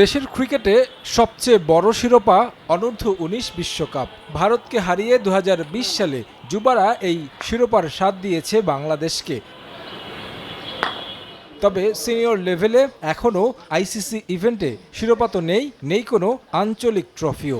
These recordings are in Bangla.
দেশের ক্রিকেটে সবচেয়ে বড় শিরোপা অনূর্ধ্ব উনিশ বিশ্বকাপ। ভারতকে হারিয়ে দু হাজার বিশ সালে যুবারা এই শিরোপার স্বাদ দিয়েছে বাংলাদেশকে। তবে সিনিয়র লেভেলে এখনও আইসিসি ইভেন্টে শিরোপা তো নেই নেই কোনো আঞ্চলিক ট্রফিও।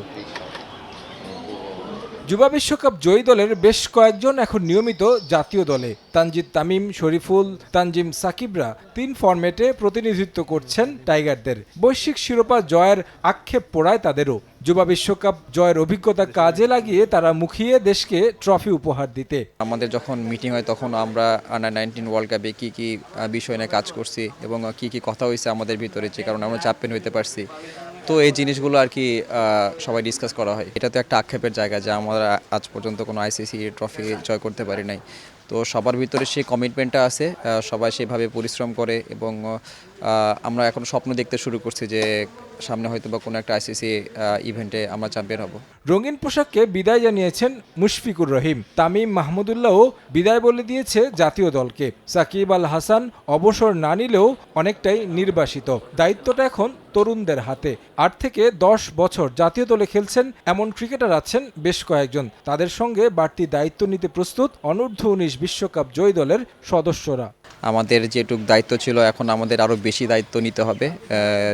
যুবা বিশ্বকাপ জয়ী দলের বেশ কয়েকজন এখন নিয়মিত জাতীয় দলে। তানজিদ তামিম, শরীফুল, তানজিম সাকিবরা তিন ফরম্যাটে প্রতিনিধিত্ব করছেন টাইগারদের। বৈশ্বিক শিরোপা জয়ের আক্ষেপ পোড়ায় তাদেরও। যুবা বিশ্বকাপ জয়ের অভিজ্ঞতা কাজে লাগিয়ে তারা মুখিয়ে দেশকে ট্রফি উপহার দিতে। আমাদের যখন মিটিং হয় তখন আমরা আন্ডার নাইনটিন ওয়ার্ল্ড কাপে কী কী বিষয় নিয়ে কাজ করছি এবং কী কী কথা হয়েছে আমাদের ভিতরে যে কারণে আমরা চ্যাম্পিয়ন হইতে পারছি। তো এই জিনিসগুলো আর কি সবাই ডিসকাস করা হয়। এটা তো একটা আক্ষেপের জায়গা যে আমরা আজ পর্যন্ত কোনো আইসিসি ট্রফি জয় করতে পারি নাই। তো সবার ভিতরে সেই কমিটমেন্টটা আছে সবাই সেভাবে পরিশ্রম করে এবং আমরা এখন স্বপ্ন দেখতে শুরু করছি যে সামনে হয়তো বা কোনো একটা আইসিসি ইভেন্টে আমরা চ্যাম্পিয়ন হব। রঙিন পোশাককে বিদায় জানিয়েছেন মুশফিকুর রহিম। তামিম মাহমুদুল্লাহও বিদায় বলে দিয়েছে জাতীয় দলকে। সাকিব আল হাসান অবসর না নিলেও অনেকটাই নির্বাসিত। দায়িত্বটা এখন তরুণদের হাতে। আট থেকে দশ বছর জাতীয় দলে খেলছেন এমন ক্রিকেটার আছেন বেশ কয়েকজন। তাদের সঙ্গে বাড়তি দায়িত্ব নিতে প্রস্তুত অনূর্ধ্ব উনিশ বিশ্বকাপ জয়ী দলের সদস্যরা। আমাদের যেটুক দায়িত্ব ছিল এখন আমাদের আরও বেশি দায়িত্ব নিতে হবে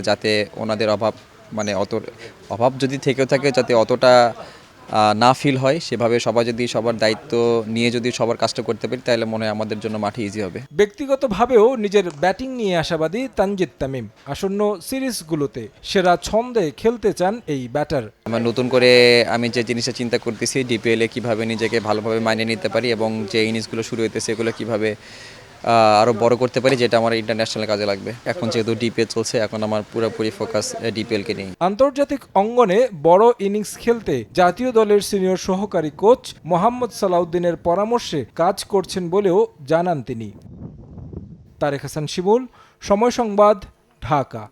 যাতে ওনাদের অভাব মানে অত অভাব যদি থেকেও থাকে যাতে অতটা না ফিল হয় সেভাবে সবাই যদি সবার দায়িত্ব নিয়ে যদি সবার কাজটা করতে পারি তাহলে মনে হয় আমাদের জন্য মাঠে ইজি হবে। ব্যক্তিগতভাবেও নিজের ব্যাটিং নিয়ে আশাবাদী তানজিদ তামিম আসন্ন সিরিজগুলোতে সেরা ছন্দে খেলতে চান এই ব্যাটার আমার নতুন করে আমি যে জিনিসটা চিন্তা করতেছি ডিপিএলে কীভাবে নিজেকে ভালোভাবে মানিয়ে নিতে পারি এবং যে ইনিংসগুলো শুরু হইতেছে এগুলো কীভাবে আরও বড় করতে পারি, যেটা আমার ইন্টারন্যাশনাল কাজে লাগবে। এখন যেহেতু ডিপিএল চলছে, এখন আমার পুরোপুরি ফোকাস ডিপিএলকে নিয়ে আন্তর্জাতিক অঙ্গনে বড় ইনিংস খেলতে জাতীয় দলের সিনিয়র সহকারী কোচ মোহাম্মদ সালাউদ্দিনের পরামর্শে কাজ করছেন বলেও জানান তিনি। তারেক হাসান শিমুল, সময় সংবাদ, ঢাকা।